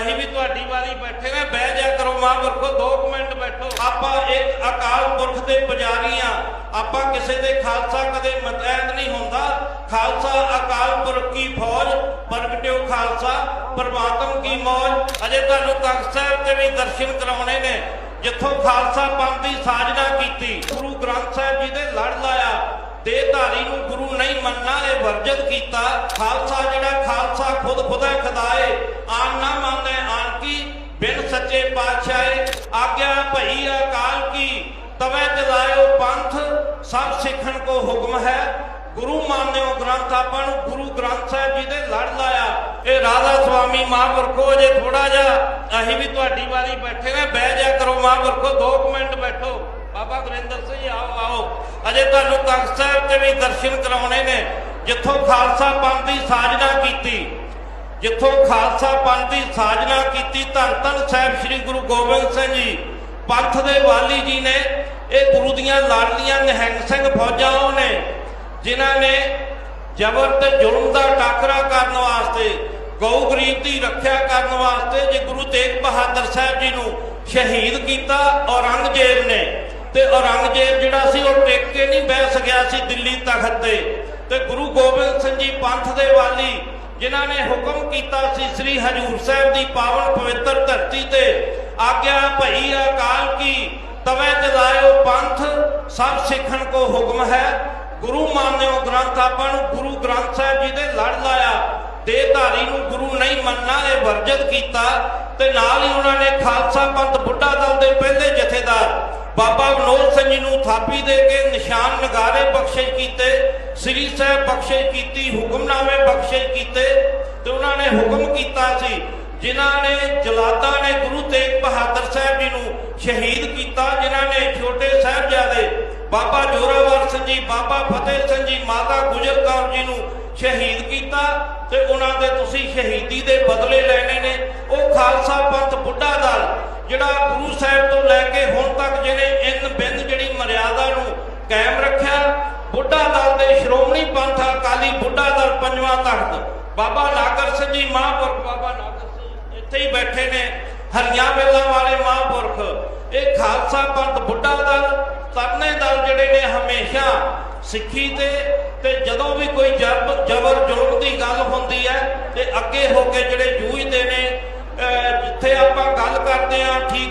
ਅਸੀਂ ਵੀ ਤੁਹਾਡੀ ਵਾਰੀ ਬੈਠੇ ਨੇ ਬਹਿ ਜਾ ਕਰੋ ਮਹਾਂਪੁਰਖੋ 2 ਮਿੰਟ ਬੈਠੋ। ਆਪਾਂ ਇੱਕ ਅਕਾਲ ਪੁਰਖ ਦੇ ਪੁਜਾਰੀ ਆ। ਆਪਾਂ ਕਿਸੇ ਦੇ ਖਾਲਸਾ ਕਦੇ ਮਤੈਦ ਨਹੀਂ ਹੁੰਦਾ। ਖਾਲਸਾ ਅਕਾਲ ਪੁਰਖ ਕੀ ਫੌਜ? ਪ੍ਰਗਟਿਓ ਖਾਲਸਾ, ਪਰਮਾਤਮ ਕੀ ਮੌਜ? ਅਜੇ ਤੁਹਾਨੂੰ ਤਖਤ ਸਾਹਿਬ ਤੇ ਵੀ ਦਰਸ਼ਨ ਕਰਾਉਣੇ ਨੇ। ਜਿੱਥੋਂ ਖਾਲਸਾ ਪੰਥ ਦੀ ਸਾਜਨਾ ਕੀਤੀ, ਗੁਰੂ ਗ੍ਰੰਥ ਸਾਹਿਬ ਜੀ ਦੇ ਲੜ ਲਾਇਆ। ਦੇਹਧਾਰੀ ਨੂੰ ਗੁਰੂ ਨਹੀਂ ਮੰਨਣਾ, ਇਹ ਵਰਜਤ ਕੀਤਾ। ਖਾਲਸਾ ਜਿਹੜਾ ਖਾਲਸਾ ਖੁਦ ਖੁਦਾ ਖਦਾਏ ਆਨ ਨਾ ਮੰਨੇ ਆਨ ਕੀ ਬਿਨ ਸੱਚੇ ਪਾਤਸ਼ਾਹੇ। ਆਗਿਆ ਭਈ ਅਕਾਲ ਕੀ, ਤਵੇ ਜਲਾਇਓ ਪੰਥ, ਸਭ ਸਿੱਖਣ ਕੋ ਹੁਕਮ ਹੈ। ਗੁਰੂ ਮੰਨਿਓ ਗ੍ਰੰਥ ਆਪਾਂ ਨੂੰ, ਗੁਰੂ ਗ੍ਰੰਥ ਸਾਹਿਬ ਜੀ ਦੇ ਲੜ ਲਾਇਆ। ਇਹ ਰਾਧਾ ਸੁਆਮੀ ਮਹਾਂਪੁਰਖੋ ਜੇ ਥੋੜਾ ਜਿਹਾ, ਅਸੀਂ ਵੀ ਤੁਹਾਡੀ ਵਾਰੀ ਬੈਠੇ ਨੇ, ਬਹਿ ਜਾ ਕਰੋ ਮਹਾਂਪੁਰਖੋ। 2 ਮਿੰਟ ਬੈਠੋ ਬਾਬਾ ਗੁਰਿੰਦਰ ਸਿੰਘ ਆਓ ਆਓ। ਅਜੇ ਤੁਹਾਨੂੰ ਤਖਤ ਸਾਹਿਬ ਤੇ ਵੀ ਦਰਸ਼ਨ ਕਰਾਉਣੇ ਨੇ। ਜਿੱਥੋਂ ਖਾਲਸਾ ਪੰਥ ਦੀ ਸਾਜਨਾ ਕੀਤੀ, ਜਿੱਥੋਂ ਖਾਲਸਾ ਪੰਥ ਦੀ ਸਾਜਨਾ ਕੀਤੀ, ਧੰਨ ਧੰਨ ਸਾਹਿਬ ਸ੍ਰੀ ਗੁਰੂ ਗੋਬਿੰਦ ਸਿੰਘ ਜੀ, ਪੰਥ ਦੇ ਵਾਲੀ ਜੀ ਨੇ, ਇਹ ਗੁਰੂ ਦੀਆਂ ਲਾਡਲੀਆਂ ਨਿਹੰਗ ਸਿੰਘ ਫੌਜਾਂ ਉਹ ਨੇ, ਜਿਨ੍ਹਾਂ ਨੇ ਜ਼ਬਰ ਤੇ ਜ਼ੁਲਮ ਦਾ ਟਾਕਰਾ ਕਰਨ ਵਾਸਤੇ, ਗਊ ਗਰੀਬ ਦੀ ਰੱਖਿਆ ਕਰਨ ਵਾਸਤੇ ਜੇ ਗੁਰੂ ਤੇਗ ਬਹਾਦਰ ਸਾਹਿਬ ਜੀ ਨੂੰ ਸ਼ਹੀਦ ਕੀਤਾ ਔਰੰਗਜ਼ੇਬ ਤੇ ਔਰੰਗਜ਼ੇਬ ਜਿਹੜਾ ਸੀ ਉਹ ਟਿਕ ਕੇ ਨਹੀਂ ਬਹਿ ਸਕਿਆ ਸੀ ਦਿੱਲੀ ਤਖਤ ਤੇ। ਤੇ ਗੁਰੂ ਗੋਬਿੰਦ ਸਿੰਘ ਜੀ ਪੰਥ ਦੇ ਵਾਲੀ, ਜਿਨ੍ਹਾਂ ਨੇ ਹੁਕਮ ਕੀਤਾ ਸੀ ਸ੍ਰੀ ਹਜੂਰ ਸਾਹਿਬ ਦੀ ਪਾਵਨ ਪਵਿੱਤਰ ਧਰਤੀ ਤੇ, ਆਗਿਆ ਭਈ ਅਕਾਲ ਕੀ, ਤਵੇ ਜਲਾਇਓ ਪੰਥ, ਸਭ ਸਿੱਖਣ ਕੋ ਹੁਕਮ ਹੈ। ਗੁਰੂ ਮੰਨਿਓ ਗ੍ਰੰਥ, ਆਪਾਂ ਨੂੰ ਗੁਰੂ ਗ੍ਰੰਥ ਸਾਹਿਬ ਜੀ ਦੇ ਲੜ ਲਾਇਆ। ਦੇਹਧਾਰੀ ਨੂੰ ਗੁਰੂ ਨਹੀਂ ਮੰਨਣਾ, ਇਹ ਵਰਜਿਤ ਕੀਤਾ। ਤੇ ਨਾਲ ਹੀ ਉਹਨਾਂ ਨੇ ਖਾਲਸਾ ਪੰਥ ਬੁੱਢਾ ਦਲ ਦੇ ਪਹਿਲੇ ਜਥੇਦਾਰ ਬਾਬਾ ਵਿਨੋਦ ਸਿੰਘ ਜੀ ਨੂੰ ਥਾਪੀ ਦੇ ਕੇ ਨਿਸ਼ਾਨ ਨਗਾਰੇ ਬਖਸ਼ਿਸ਼ ਕੀਤੇ, ਸ੍ਰੀ ਸਾਹਿਬ ਬਖਸ਼ਿਸ਼ ਕੀਤੀ, ਹੁਕਮਨਾਮੇ ਬਖਸ਼ਿਸ਼ ਕੀਤੇ ਤੇ ਉਹਨਾਂ ਨੇ ਹੁਕਮ ਕੀਤਾ ਸੀ, ਜਿਨ੍ਹਾਂ ਨੇ ਜਲਾਦਾਂ ਨੇ ਗੁਰੂ ਤੇਗ ਬਹਾਦਰ ਸਾਹਿਬ ਜੀ ਨੂੰ ਸ਼ਹੀਦ ਕੀਤਾ, ਜਿਨ੍ਹਾਂ ਨੇ ਛੋਟੇ ਸਾਹਿਬਜ਼ਾਦੇ ਬਾਬਾ ਜੋਰਾਵਰ ਸਿੰਘ ਜੀ, ਬਾਬਾ ਫਤਿਹ ਸਿੰਘ ਜੀ, ਮਾਤਾ ਗੁਜਰ ਕੌਰ ਜੀ ਨੂੰ ਸ਼ਹੀਦ ਕੀਤਾ ਤੇ ਉਹਨਾਂ ਦੇ ਤੁਸੀਂ ਸ਼ਹੀਦੀ ਦੇ ਬਦਲੇ ਲੈਣੇ ਨੇ। ਉਹ ਖਾਲਸਾ ਪੰਥ ਬੁੱਢਾ ਦਲ ਜਿਹੜਾ ਗੁਰੂ ਸਾਹਿਬ ਤੋਂ ਲੈ ਕੇ ਹੁਣ ਤੱਕ ਜਿਹਨੇ ਇਨ ਬਿੰਦ ਜਿਹੜੀ ਮਰਿਆਦਾ ਨੂੰ ਕਾਇਮ ਰੱਖਿਆ, ਬੁੱਢਾ ਦਲ ਦੇ ਸ਼੍ਰੋਮਣੀ ਪੰਥ ਅਕਾਲੀ ਬੁੱਢਾ ਦਲ ਪੰਜਵਾਂ ਤਖਤ ਬਾਬਾ ਨਾਗਰ ਸਿੰਘ ਜੀ ਮਹਾਂਪੁਰਖ, ਬਾਬਾ ਨਾਗਰ ਸਿੰਘ ਇੱਥੇ ਹੀ ਬੈਠੇ ਨੇ, ਹਰੀਆਂ ਵੇਲਾਂ ਵਾਲੇ ਮਹਾਂਪੁਰਖ। ਇਹ ਖਾਲਸਾ ਪੰਥ ਬੁੱਢਾ ਦਲ ਤਰਨੇ ਦਲ ਜਿਹੜੇ ਨੇ ਹਮੇਸ਼ਾ ਸਿੱਖੀ ਤੇ ਤੇ ਜਦੋਂ ਵੀ ਕੋਈ ਜਬਰ ਜਬਰ ਜ਼ੁਲਮ ਦੀ ਗੱਲ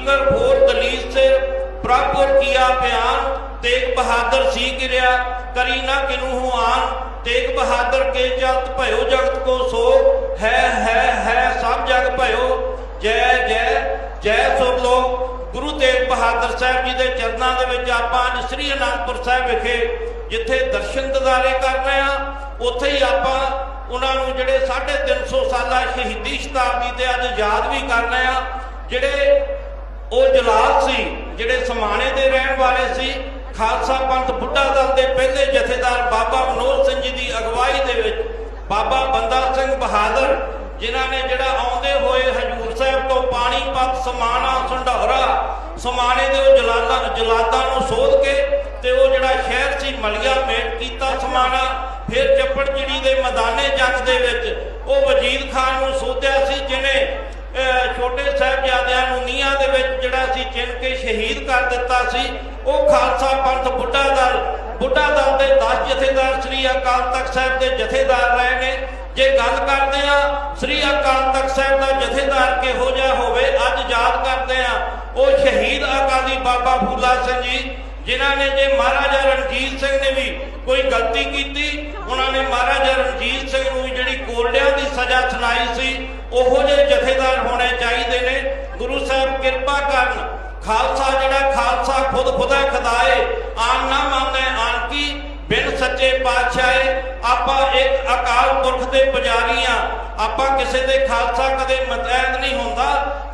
ਆ ਠੀਕਰ ਹੋਰ ਦਲੀਲ ਸੇ ਪ੍ਰਭੁਰ ਕੀਆ ਬਿਆਨ, ਤੇਗ ਬਹਾਦਰ ਸੀ ਗਿਰਿਆ, ਕਰੀ ਨਾ ਕਿਨੂ ਹੂ ਆਨ। ਤੇਗ ਬਹਾਦਰ ਕੇ ਜਗਤ ਭਇਓ ਜਗਤ ਕੋ ਸੋ। ਹੈ ਹੈ ਹੈ, ਸਭ ਜਗ ਜੈ ਜੈ ਜੈ ਗੁਰੂ ਤੇਗ ਬਹਾਦਰ ਸਾਹਿਬ ਜੀ ਦੇ ਚਰਨਾਂ ਦੇ ਵਿੱਚ ਆਪਾਂ ਅੱਜ ਸ੍ਰੀ ਅਨੰਦਪੁਰ ਸਾਹਿਬ ਵਿਖੇ ਜਿੱਥੇ ਦਰਸ਼ਨ ਦਿਦਾਰੇ ਕਰ ਆ ਉੱਥੇ ਹੀ ਆਪਾਂ ਉਹਨਾਂ ਨੂੰ ਜਿਹੜੇ 350 ਸਾਲਾ ਸ਼ਹੀਦੀ ਸ਼ਤਾਬਦੀ ਤੇ ਅੱਜ ਯਾਦ ਵੀ ਕਰ ਆ ਜਿਹੜੇ ਉਹ ਜਲਾਲ ਸੀ, ਜਿਹੜੇ ਸਮਾਣੇ ਦੇ ਰਹਿਣ ਵਾਲੇ ਸੀ। ਖਾਲਸਾ ਪੰਥ ਬੁੱਢਾ ਦਲ ਦੇ ਪਹਿਲੇ ਜਥੇਦਾਰ ਬਾਬਾ ਮਨੋਜ ਸਿੰਘ ਜੀ ਦੀ ਅਗਵਾਈ ਦੇ ਵਿੱਚ ਬਾਬਾ ਬੰਦਾ ਸਿੰਘ ਬਹਾਦਰ, ਜਿਨ੍ਹਾਂ ਨੇ ਜਿਹੜਾ ਆਉਂਦੇ ਹੋਏ ਹਜੂਰ ਸਾਹਿਬ ਤੋਂ ਪਾਣੀਪਤ ਸਮਾਣਾ ਸੰਢੌਰਾ ਸਮਾਣੇ ਦੇ ਉਹ ਜਲਾਲਾਂ ਜਲਾਦਾਂ ਨੂੰ ਸੋਧ ਕੇ ਤੇ ਉਹ ਜਿਹੜਾ ਸ਼ਹਿਰ ਸੀ, ਮਲਿਆ, ਮੇਟ ਕੀਤਾ ਸਮਾਣਾ। ਫਿਰ ਚੱਪੜ ਚਿੜੀ ਦੇ ਮੈਦਾਨੇ ਜੰਗ ਦੇ ਵਿੱਚ ਉਹ ਵਜੀਦ ਖਾਨ ਨੂੰ ਸੋਧਿਆ ਸੀ ਜਿਨੇ ਅਹ ਛੋਟੇ ਸਾਹਿਬਜ਼ਾਦਿਆਂ ਨੂੰ ਨੀਹਾਂ ਦੇ ਵਿੱਚ ਜਿਹੜਾ ਸੀ ਚਿਣ ਕੇ ਸ਼ਹੀਦ ਕਰ ਦਿੱਤਾ ਸੀ। ਉਹ ਖਾਲਸਾ ਪੰਥ ਬੁੱਢਾ ਦਲ ਬੁੱਢਾ ਦਲ ਦੇ 10 ਜਥੇਦਾਰ ਸ੍ਰੀ ਅਕਾਲ ਤਖਤ ਸਾਹਿਬ ਦੇ ਜਥੇਦਾਰ ਰਹੇ ਨੇ ਜੇ ਗੱਲ ਕਰਦੇ ਆ ਸ੍ਰੀ ਅਕਾਲ ਤਖਤ ਸਾਹਿਬ ਦਾ ਜਥੇਦਾਰ ਕਿਹੋ ਜਿਹਾ ਹੋਵੇ, ਅੱਜ ਯਾਦ ਕਰਦੇ ਆ ਉਹ ਸ਼ਹੀਦ ਅਕਾਲੀ ਬਾਬਾ ਫੂਲਾ ਸਿੰਘ ਜੀ, ਜਿਨ੍ਹਾਂ ਨੇ ਜੇ ਮਹਾਰਾਜਾ ਰਣਜੀਤ ਸਿੰਘ ਨੇ ਵੀ ਕੋਈ ਗਲਤੀ ਕੀਤੀ, ਉਹਨਾਂ ਨੇ ਮਹਾਰਾਜਾ ਰਣਜੀਤ ਸਿੰਘ ਨੂੰ ਵੀ ਜਿਹੜੀ ਕੋਲਡਿਆਂ ਦੀ ਸਜ਼ਾ ਸੁਣਾਈ ਸੀ, ਉਹੋ ਜਿਹੇ ਜਥੇਦਾਰ ਹੋਣੇ ਚਾਹੀਦੇ ਨੇ। ਗੁਰੂ ਸਾਹਿਬ ਕਿਰਪਾ ਕਰਨ ਖਾਲਸਾ ਜਿਹੜਾ ਖਾਲਸਾ ਖੁਦ ਖੁਦਾ ਖਦਾਏ, ਆਨ ਨਾ ਮੰਨੇ, ਆਨ ਕੀ ਬਿਨ ਸੱਚੇ ਪਾਤਸ਼ਾਹੇ, ਆਪਾਂ ਇੱਕ ਅਕਾਲ ਪੁਰਖ ਦੇ ਪੁਜਾਰੀ ਆ। ਆਪਾਂ ਕਿਸੇ ਦੇ ਖਾਲਸਾ ਕਦੇ ਮਤੈਦ ਨਹੀਂ ਹੁੰਦਾ।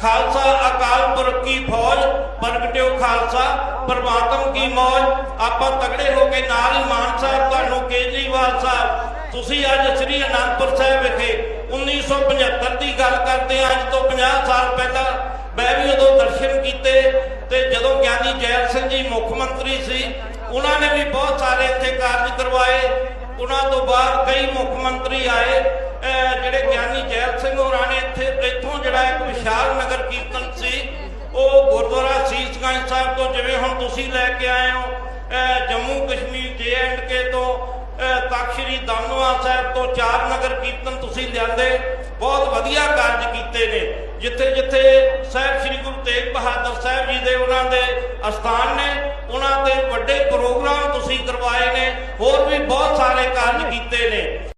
ਖਾਲਸਾ ਅਕਾਲ ਪੁਰਖ ਕੀ ਫੌਜ, ਪ੍ਰਗਟਿਓ ਖਾਲਸਾ, ਪਰਮਾਤਮ ਕੀ ਮੌਜ। ਆਪਾਂ ਤਗੜੇ ਹੋ ਕੇ ਨਾਲ ਹੀ ਮਾਨ ਸਾਹਿਬ, ਤੁਹਾਨੂੰ ਕੇਜਰੀਵਾਲ ਸਾਹਿਬ, ਤੁਸੀਂ ਅੱਜ ਸ੍ਰੀ ਅਨੰਦਪੁਰ ਸਾਹਿਬ ਵਿਖੇ 1975 ਦੀ ਗੱਲ ਕਰਦੇ ਆ। ਅੱਜ ਤੋਂ 50 ਸਾਲ ਪਹਿਲਾਂ ਮੈਂ ਵੀ ਉਦੋਂ ਦਰਸ਼ਨ ਕੀਤੇ। ਤੇ ਜਦੋਂ ਗਿਆਨੀ ਜੈਲ ਸਿੰਘ ਜੀ ਮੁੱਖ ਮੰਤਰੀ ਸੀ, ਉਹਨਾਂ ਨੇ ਵੀ ਬਹੁਤ ਸਾਰੇ ਇੱਥੇ ਕਾਰਜ ਕਰਵਾਏ। ਉਹਨਾਂ ਤੋਂ ਬਾਅਦ ਕਈ ਮੁੱਖ ਮੰਤਰੀ ਆਏ। ਜਿਹੜੇ ਗਿਆਨੀ ਜੈਲ ਸਿੰਘ ਹੋਰਾਂ ਨੇ ਇੱਥੇ, ਇੱਥੋਂ ਜਿਹੜਾ ਇੱਕ ਵਿਸ਼ਾਲ ਨਗਰ ਕੀਰਤਨ ਸੀ, ਉਹ ਗੁਰਦੁਆਰਾ ਸੀਸਗੰਜ ਸਾਹਿਬ ਤੋਂ, ਜਿਵੇਂ ਹੁਣ ਤੁਸੀਂ ਲੈ ਕੇ ਆਏ ਹੋ ਜੰਮੂ ਕਸ਼ਮੀਰ ਜੇ ਐਂਡ ਕੇ ਤੋਂ, ਅਹ ਤਖ਼ਤ ਸ੍ਰੀ ਦਮਦਮਾ ਸਾਹਿਬ ਤੋਂ ਚਾਰ ਨਗਰ ਕੀਰਤਨ ਤੁਸੀਂ ਲਿਆਂਦੇ। ਬਹੁਤ ਵਧੀਆ ਕਾਰਜ ਕੀਤੇ ਨੇ। ਜਿੱਥੇ ਜਿੱਥੇ ਬਹਾਦਰ ਸਾਹਿਬ ਜੀ ਦੇ ਉਹਨਾਂ ਦੇ ਅਸਥਾਨ ਨੇ, ਉਹਨਾਂ ਦੇ ਵੱਡੇ ਪ੍ਰੋਗਰਾਮ ਤੁਸੀਂ ਕਰਵਾਏ ਨੇ, ਹੋਰ ਵੀ ਬਹੁਤ ਸਾਰੇ ਕਾਰਜ ਕੀਤੇ ਨੇ।